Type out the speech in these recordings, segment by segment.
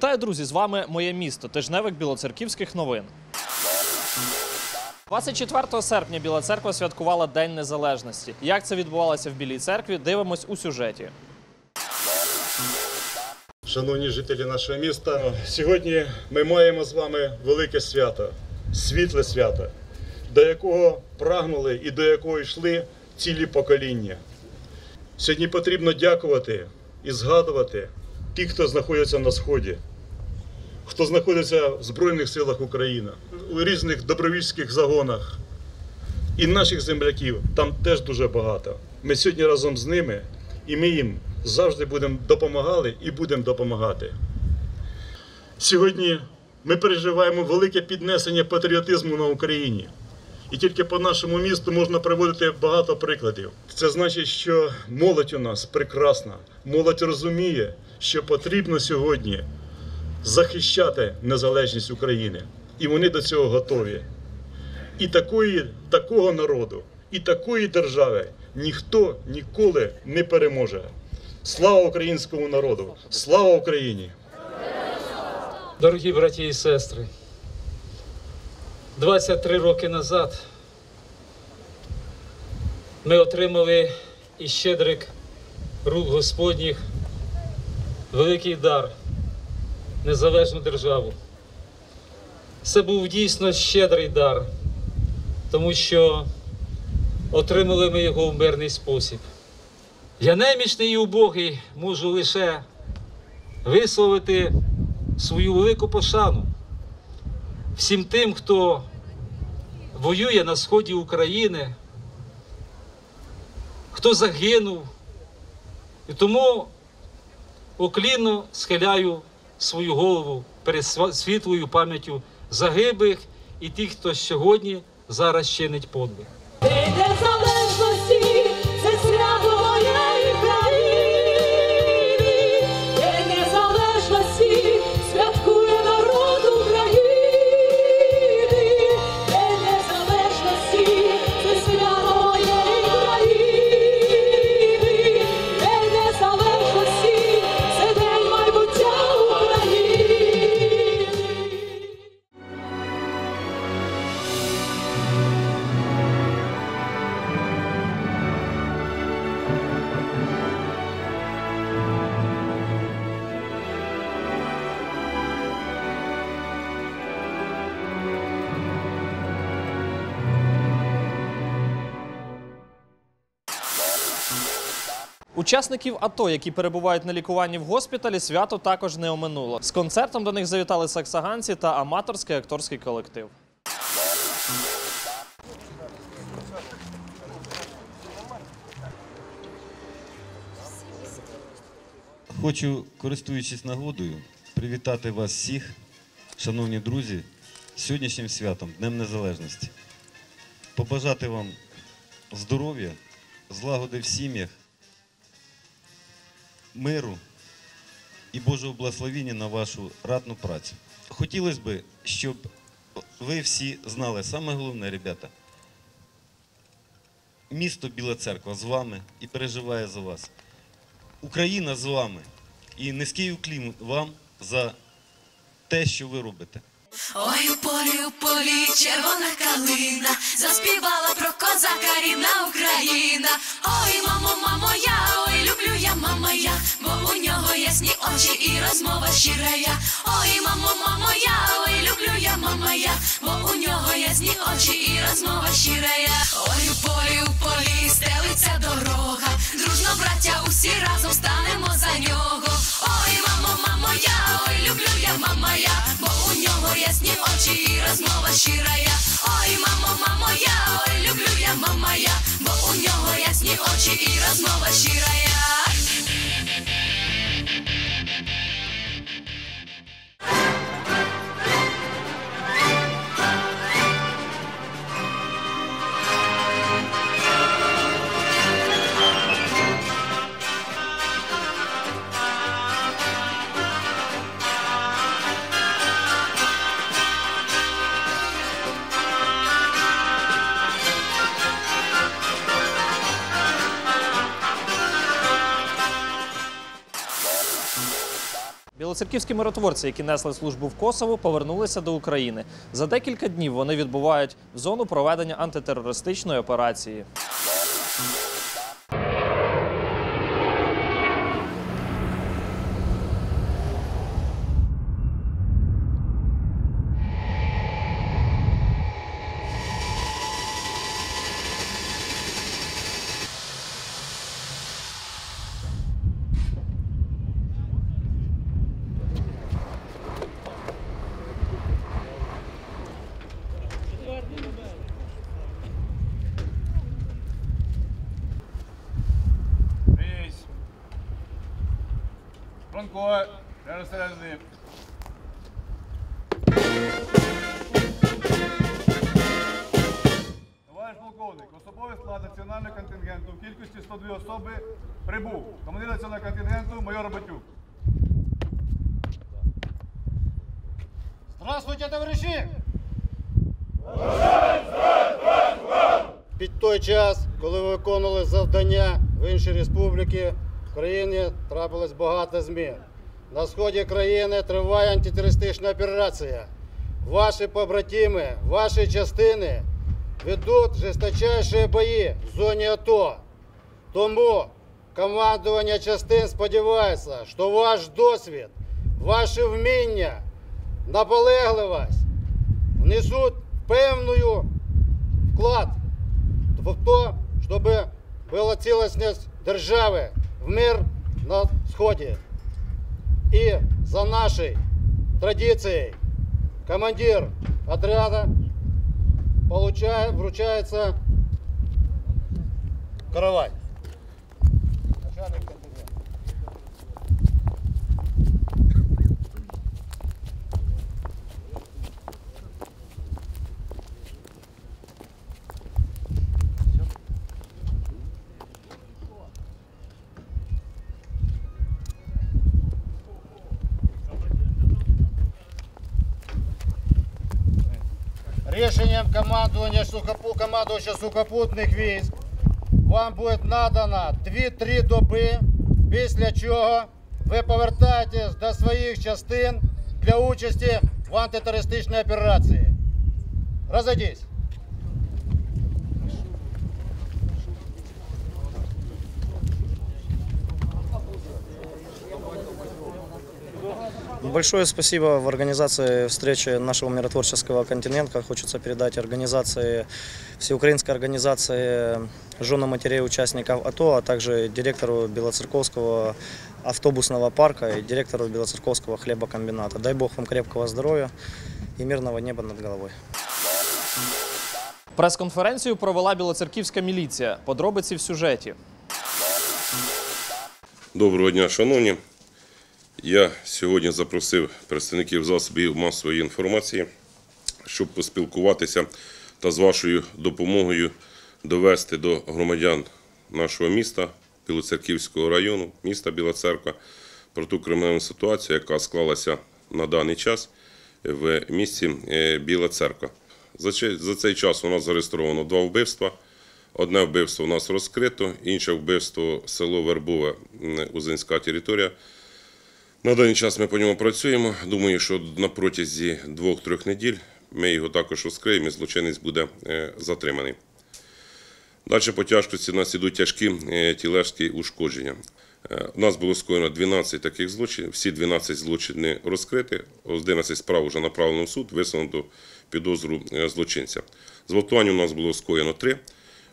Вітаю, друзі! З вами моє місто, тижневик білоцерківських новин. 24 серпня Біла церква святкувала День Незалежності. Як це відбувалося в Білій церкві, дивимось у сюжеті. Шановні жителі нашого міста, сьогодні ми маємо з вами велике свято, світле свято, до якого прагнули і до якого йшли цілі покоління. Сьогодні потрібно дякувати і згадувати тих, хто знаходиться на сході, хто знаходиться в Збройних силах України, у різних добровільських загонах. І наших земляків там теж дуже багато. Ми сьогодні разом з ними, і ми їм завжди будемо допомагали і будемо допомагати. Сьогодні ми переживаємо велике піднесення патріотизму на Україні. І тільки по нашому місту можна приводити багато прикладів. Це значить, що молодь у нас прекрасна, молодь розуміє, що потрібно сьогодні захищати незалежність України. І вони до цього готові. І такої, такого народу, і такої держави ніхто ніколи не переможе. Слава українському народу! Слава Україні! Дорогі браті і сестри, 23 роки назад ми отримали із щедрик рук Господніх великий дар, незалежну державу. Це був дійсно щедрий дар, тому що отримали ми його в мирний спосіб. Я немічний і убогий можу лише висловити свою велику пошану всім тим, хто воює на сході України, хто загинув. І тому уклінно схиляю свою голову перед світлою пам'яттю загиблих і тих, хто сьогодні зараз чинить подвиг. Учасників АТО, які перебувають на лікуванні в госпіталі, свято також не оминуло. З концертом до них завітали саксаганці та аматорський акторський колектив. Хочу, користуючись нагодою, привітати вас всіх, шановні друзі, сьогоднішнім святом, Днем Незалежності. Побажати вам здоров'я, злагоди в сім'ях, миру і Божого благословіння на вашу ратну працю. Хотілося б, щоб ви всі знали саме головне, ребята, місто Біла Церква з вами і переживає за вас. Україна з вами. І низький уклін вам за те, що ви робите. Ой, у полі, у полі, червона калина, заспівала про козака рідна Україна. Ой, мамо, мамо, я, ой, мама я, бо у нього ясні очі і розмова щира я. Ой, мамо, мамо, я, ой, люблю я, мама я, бо у нього ясні очі і розмова щира я. Ой, у полі, у полі, стелиться дорога, дружно, браття, усі разом станемо за нього. Ой, мамо, мамо, я, ой, люблю я, мама я, бо у нього ясні очі і розмова щира я. Ой, мамо, мамо, я, ой, люблю я, мама я, бо у нього ясні очі і розмова щира Білоцерківські миротворці, які несли службу в Косово, повернулися до України. За декілька днів вони відбувають зону проведення антитерористичної операції. Франко, пересередини. Товариш полковник, особовий склад національного контингенту в кількості 102 особи прибув. Командир національного контингенту майор Батюк. Здравствуйте, товариші! Під той час, коли ви виконували завдання в іншій республіки, в країні трапилось багато змін. На сході країни триває антитерористична операція. Ваші побратими, ваші частини ведуть жесточайші бої в зоні АТО. Тому командування частин сподівається, що ваш досвід, ваше вміння, наполегливість внесуть певную вклад в то, чтобы была целостность державы В мир на сходе. И за нашей традицией командир отряда получает, вручается каравай. Рішенням командування командувача сухопутних військ вам буде надано 2-3 доби, після чого ви повертаєтесь до своїх частин для участі в антитерористичній операції. Розойдись. Большое спасибо в организации встречи нашего миротворческого континента. Хочется передать организации, всеукраинской организации женам матерей участников АТО, а также директору Белоцерковского автобусного парка и директору Белоцерковского хлебокомбината. Дай Бог вам крепкого здоровья и мирного неба над головой. Прес-конференцію провела білоцерківська міліція. Подробиці в сюжеті. Доброго дня, шановні. Я сьогодні запросив представників засобів масової інформації, щоб поспілкуватися та з вашою допомогою довести до громадян нашого міста, Білоцерківського району, міста Біла Церква, про ту кримінальну ситуацію, яка склалася на даний час в місті е, Біла Церква. За цей- час у нас зареєстровано два вбивства. Одне вбивство у нас розкрито, інше вбивство село Вербове, Узинська територія. На даний час ми по ньому працюємо. Думаю, що на протязі двох-трьох неділь ми його також розкриємо і злочинець буде е, затриманий. Далі по тяжкості у нас ідуть тяжкі е, тілешкі ушкодження. Е, У нас було скоєно 12 таких злочинів, всі 12 злочинів розкриті, 11 справ вже направлено в суд, висунуто підозру злочинця. Зґвалтування у нас було скоєно 3.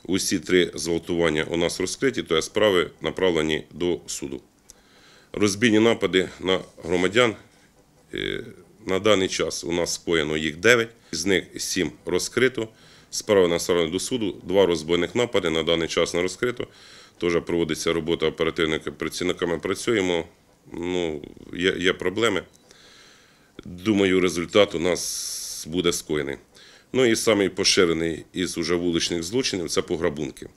Усі три зґвалтування у нас розкриті, то справи направлені до суду. Розбійні напади на громадян. е, На даний час у нас скоєно їх 9, з них 7 розкрито. Справи направлені до суду, два розбійних напади на даний час не розкрито. Теж проводиться робота оперативними працівниками. Працюємо. Ну, є, є проблеми. Думаю, результат у нас буде скоєний. Ну і самий поширений із уже вуличних злочинів це пограбунки.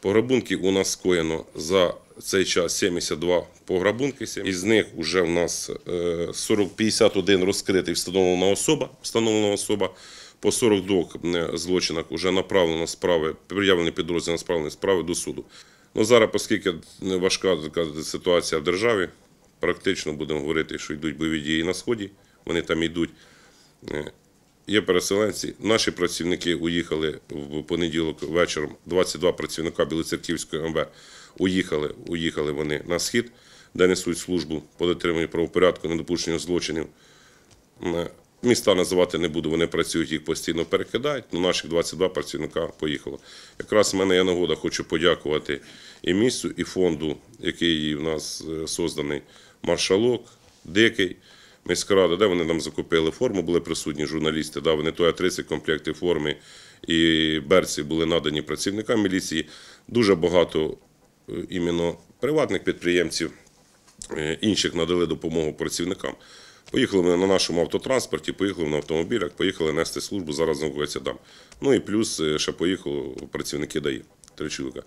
Пограбунки у нас скоєно за цей час 72 пограбунки. Із них вже в нас е, 40, 51 розкритий встановлена особа, встановлена особа. По 42 е, злочинах вже направлено справи, пред'явлені підрозділи направлені справи до суду. Ну, зараз, оскільки важка така ситуація в державі, практично будемо говорити, що йдуть бойові дії на Сході, вони там йдуть. Є переселенці. Наші працівники уїхали в понеділок вечором. 22 працівника Білоцерківської МВ уїхали, уїхали вони на схід, де несуть службу по дотриманню правопорядку, недопущенню злочинів. Міста називати не буду, вони працюють, їх постійно перекидають. Ну, наших 22 працівника поїхало. Якраз в мене є нагода, хочу подякувати і місцю, і фонду, який в нас е, созданий маршалок, дикий. Міська рада, де вони нам закупили форму, були присутні журналісти, да, вони то 30 комплектів форми і берці були надані працівникам міліції. Дуже багато е, іменно приватних підприємців е, інших надали допомогу працівникам. Поїхали ми на нашому автотранспорті, поїхали на автомобілях, поїхали нести службу, зараз знаходиться там. Ну і плюс е, ще поїхали працівники ДАІ Тричулика.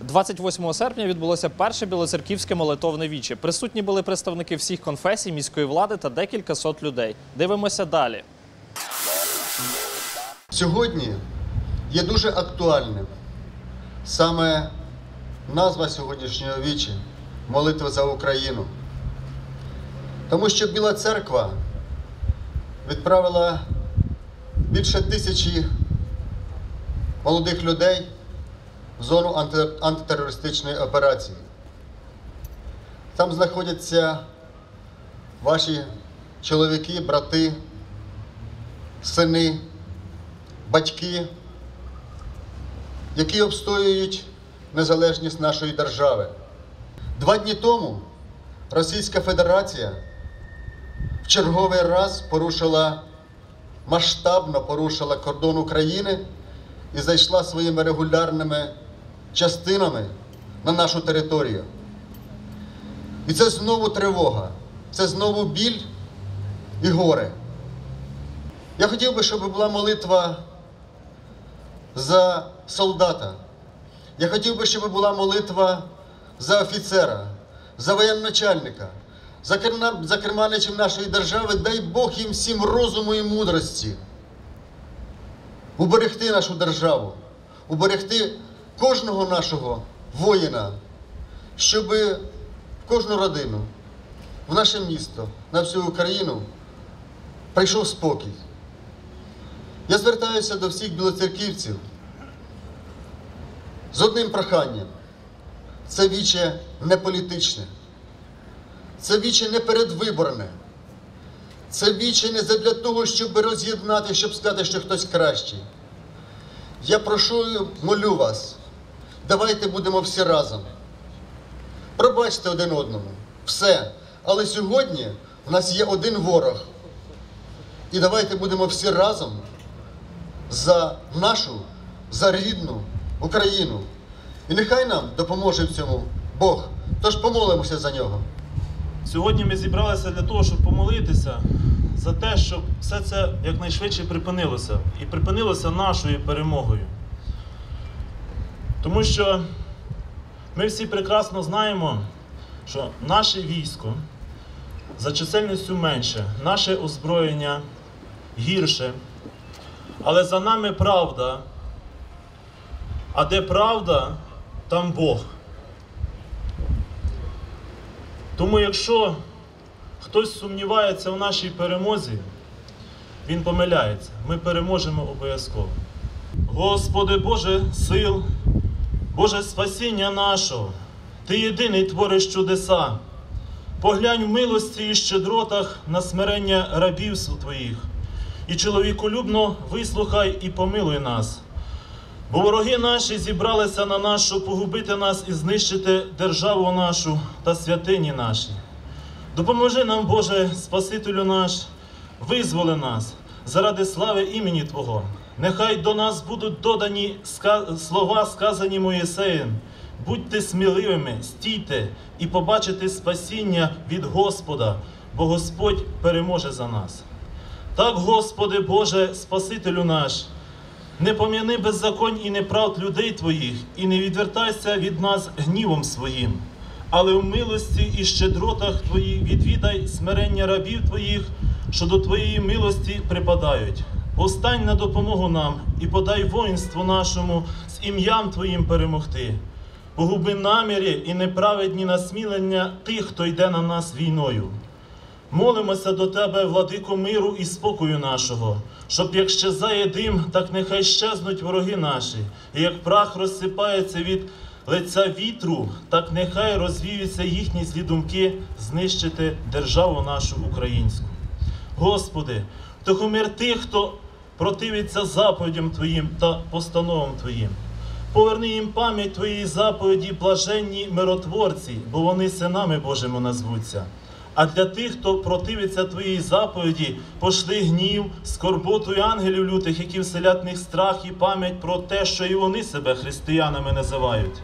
28 серпня відбулося перше білоцерківське молитовне віче. Присутні були представники всіх конфесій, міської влади та декілька сот людей. Дивимося далі. Сьогодні є дуже актуальним саме назва сьогоднішнього вічі молитва за Україну. Тому що Біла Церква відправила більше тисячі молодих людей зону анти- антитерористичної операції. Там знаходяться ваші чоловіки, брати, сини, батьки, які обстоюють незалежність нашої держави. Два дні тому Російська Федерація в черговий раз порушила масштабно порушила кордон України і зайшла своїми регулярними частинами на нашу територію. І це знову тривога, це знову біль і горе. Я хотів би, щоб була молитва за солдата. Я хотів би, щоб була молитва за офіцера, за воєначальника, за, керманичів нашої держави. Дай Бог їм всім розуму і мудрості. Уберегти нашу державу, уберегти кожного нашого воїна, щоб в кожну родину, в наше місто, на всю Україну прийшов спокій. Я звертаюся до всіх білоцерківців з одним проханням. Це віче не політичне, це віче не передвиборне, це віче не для того, щоб роз'єднати, щоб сказати, що хтось кращий. Я прошу, молю вас, давайте будемо всі разом. Пробачте один одному. Все. Але сьогодні в нас є один ворог. І давайте будемо всі разом за нашу, за рідну Україну. І нехай нам допоможе в цьому Бог. Тож помолимося за нього. Сьогодні ми зібралися для того, щоб помолитися за те, щоб все це якнайшвидше припинилося. І припинилося нашою перемогою. Тому що ми всі прекрасно знаємо, що наше військо за чисельністю менше, наше озброєння гірше, але за нами правда. А де правда, там Бог. Тому якщо хтось сумнівається в нашій перемозі, він помиляється. Ми переможемо обов'язково. Господи Боже сил, Боже спасіння нашого, Ти єдиний твориш чудеса. Поглянь в милості і щедротах на смирення рабів Твоїх, і чоловіколюбно вислухай і помилуй нас. Бо вороги наші зібралися на щоб погубити нас і знищити державу нашу та святині наші. Допоможи нам, Боже, Спасителю наш, визволи нас заради слави імені Твого. Нехай до нас будуть додані слова, сказані Моїсеєм. Будьте сміливими, стійте і побачите спасіння від Господа, бо Господь переможе за нас. Так, Господи Боже, Спасителю наш, не пом'яни беззаконь і неправд людей Твоїх, і не відвертайся від нас гнівом своїм, але в милості і щедротах Твоїх відвідай смирення рабів Твоїх, що до Твоєї милості припадають. Постань на допомогу нам і подай воїнству нашому з ім'ям Твоїм перемогти. погуби наміри і неправедні насмілення тих, хто йде на нас війною. Молимося до Тебе, владико миру і спокою нашого, щоб як щезає дим, так нехай щезнуть вороги наші, і як прах розсипається від лиця вітру, так нехай розвіються їхні злі думки знищити державу нашу українську. Господи, тихомир тих, хто противиться заповідям Твоїм та постановам Твоїм. Поверни їм пам'ять Твоєї заповіді, блаженні миротворці, бо вони синами Божими назвуться. А для тих, хто противиться Твоїй заповіді, пошли гнів, скорботу і ангелів лютих, які вселять в них страх і пам'ять про те, що і вони себе християнами називають.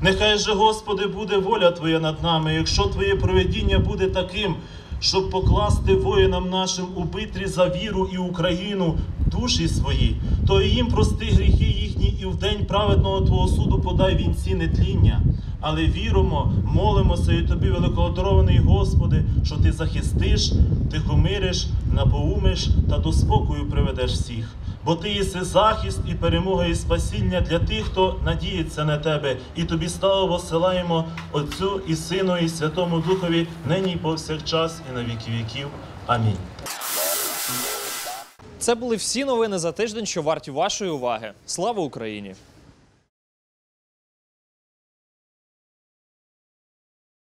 Нехай же, Господи, буде воля Твоя над нами, якщо Твоє проведіння буде таким, щоб покласти воїнам нашим у битві за віру і Україну душі свої, то і їм прости гріхи їхні, і в день праведного Твого суду подай вінці нетління. Але віримо, молимося і тобі, великоодарований Господи, що ти захистиш, тихомириш, напоумиш та до спокою приведеш всіх. Бо ти єси захист і перемога і спасіння для тих, хто надіється на тебе, і тобі славу посилаємо Отцю і Сину, і Святому Духові, нині і повсякчас, і на віки віків. Амінь. Це були всі новини за тиждень, що варті вашої уваги. Слава Україні!